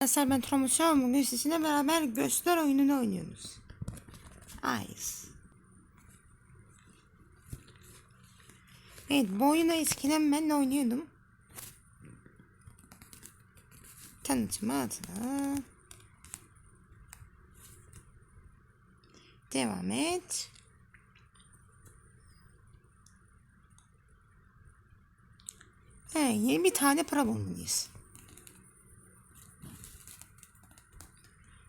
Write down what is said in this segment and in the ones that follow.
Arkadaşlar ben Tromusyon bugün sizinle beraber göster oyununu oynuyoruz. Ice. Evet bu oyunu eskiden ben de oynuyordum. Tanıtımı adına. Devam et. He, yeni bir tane para bulmalıyız.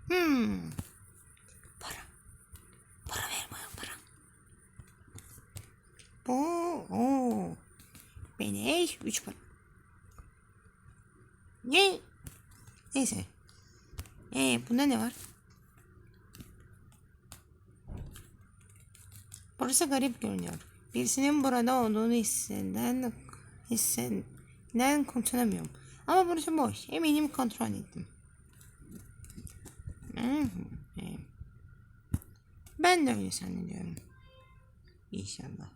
Hmm. Para. Para ver bana para. Bu. Oo. Beleş. Üç para. Ne? Neyse. Ee, bunda ne var? Burası garip görünüyor. Birisinin burada olduğunu hisseden, hisseden kurtulamıyorum. Ama burası boş. Eminim kontrol ettim. Hmm. Ben de öyle zannediyorum. İnşallah.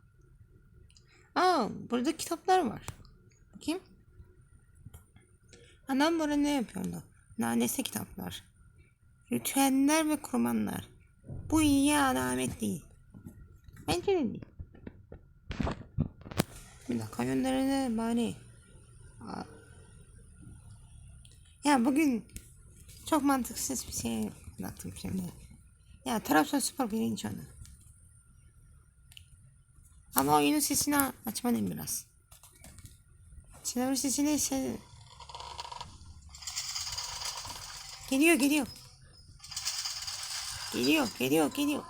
Aa, burada kitaplar var. Bakayım. Anam burada ne yapıyordu? Nanesi kitaplar. Ritüeller ve kurbanlar. Bu iyi alamet değil. Bence de değil. Bir dakika gönderene bari. Aa. Ya bugün çok mantıksız bir şey anlattım şimdi. Ya Trabzonspor birinci onu. Ama oyunun sesini açmalıyım biraz. Sinema sesini ise... Geliyor geliyor. Geliyor geliyor geliyor.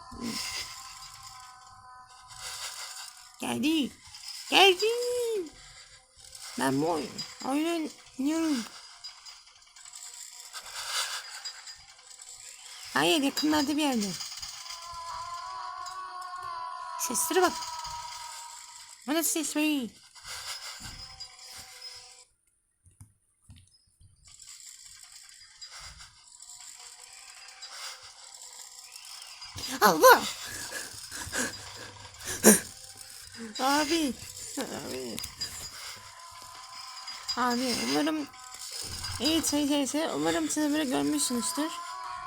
Geldi. Geldi. Ben bu oyun, oyunu oynuyorum. Hayır yakınlarda bir yerde. Seslere bak. Bana ses ver. Allah. Abi. Abi. Abi umarım iyi şey şeyse umarım sizi böyle görmüşsünüzdür.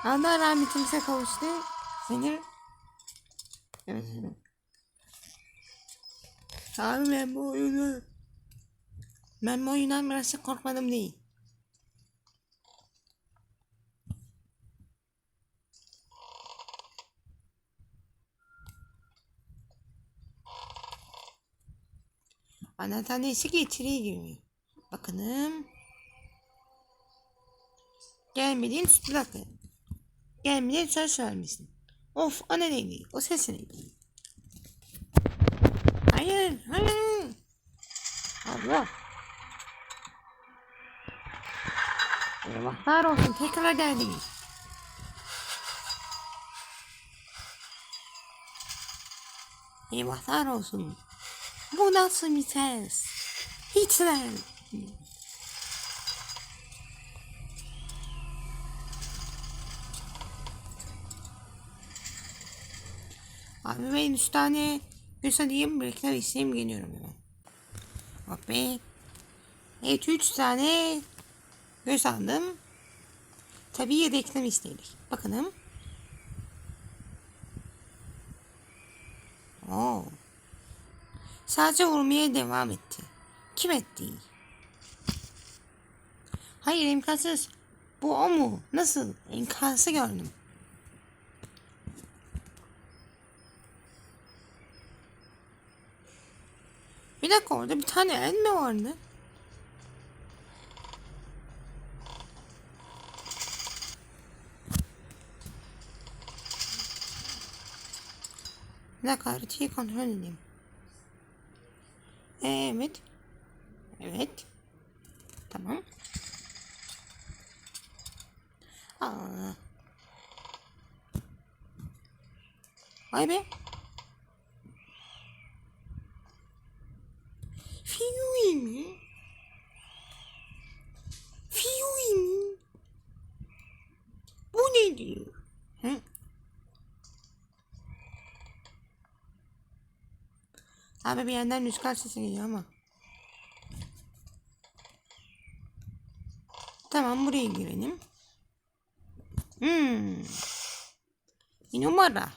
Allah rahmetimize kavuştu. Seni Evet. Abi ben bu oyunu ben bu oyundan biraz korkmadım değil. Anahtar neyse ki içeriye girmiyor. Bakalım. Gelmediğin bir Gelmediğin söz vermişsin. Of o ne neydi? O ses neydi? Hayır, hayır. Allah. Eyvahlar olsun tekrar geldiniz. Eyvahlar olsun. Bu nasıl bir ses? Hitler. Abi ben üç tane göz alayım. Reklam isteyeyim geliyorum hemen. Bak be. Evet üç tane göz aldım. Tabii reklam istedik. Bakalım. Oo. Sadece vurmaya devam etti. Kim etti? Hayır imkansız. Bu o mu? Nasıl? İmkansız gördüm. Bir dakika orada bir tane el mi vardı? Bir dakika haritayı kontrol edeyim. Evet. Evet. Tamam. Aa. Vay be. Fiyui mi? Fiyui mi? Bu nedir? Hı? Abi bir yerden rüzgar sesi geliyor ama. Tamam buraya girelim. Hmm. Bir numara.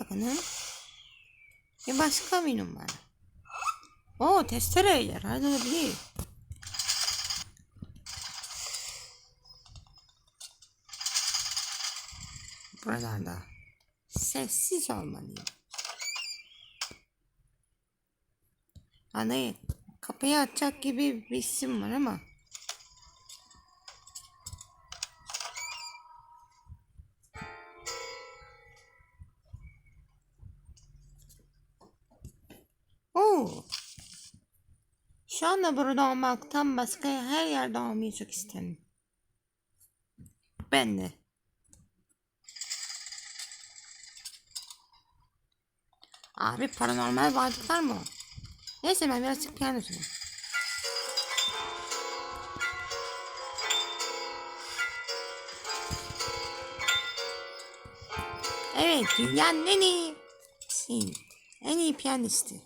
Bakalım. Bir başka bir numara. Oo testere yarar olabilir. Buralarda. Sessiz olmalıyım. Hani kapıyı açacak gibi bir isim var ama. Oo. Şu anda burada olmaktan başka her yerde olmayı çok isterim. Ben de. Abi paranormal varlıklar mı? Neyse ben birazcık piyano çalayım. Evet dünyanın en iyi sin, en iyi piyanisti.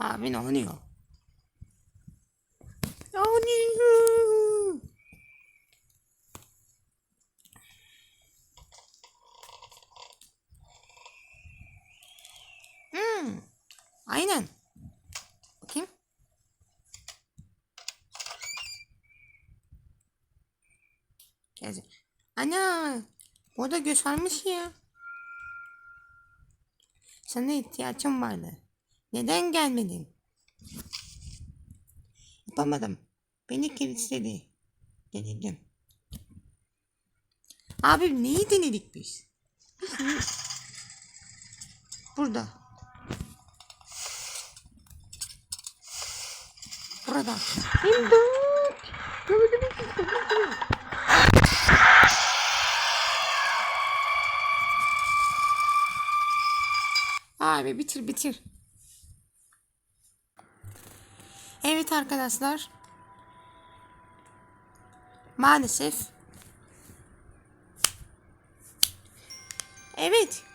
Abi ne oluyor? Ne oluyor? Hmm, aynen. Bakayım. Geldi. Ana, burada göstermiş ya. Sana ihtiyacım vardı. Neden gelmedin? Yapamadım. Beni kilitledi. Denedim. Abi neyi denedik biz? Burada. Burada. İmdat! Gördüm Abi bitir bitir. Evet arkadaşlar. Maalesef. Evet.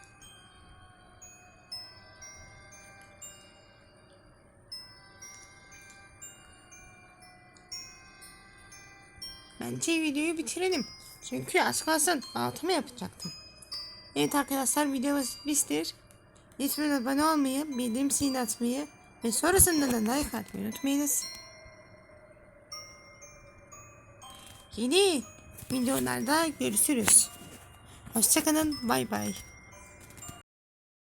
Bence videoyu bitirelim. Çünkü az kalsın altımı yapacaktım. Evet arkadaşlar videomuz bittir. Lütfen abone olmayı, bildirim zilini atmayı ve sonrasında da like atmayı unutmayınız. Yeni videolarda görüşürüz. Hoşçakalın. Bay bay.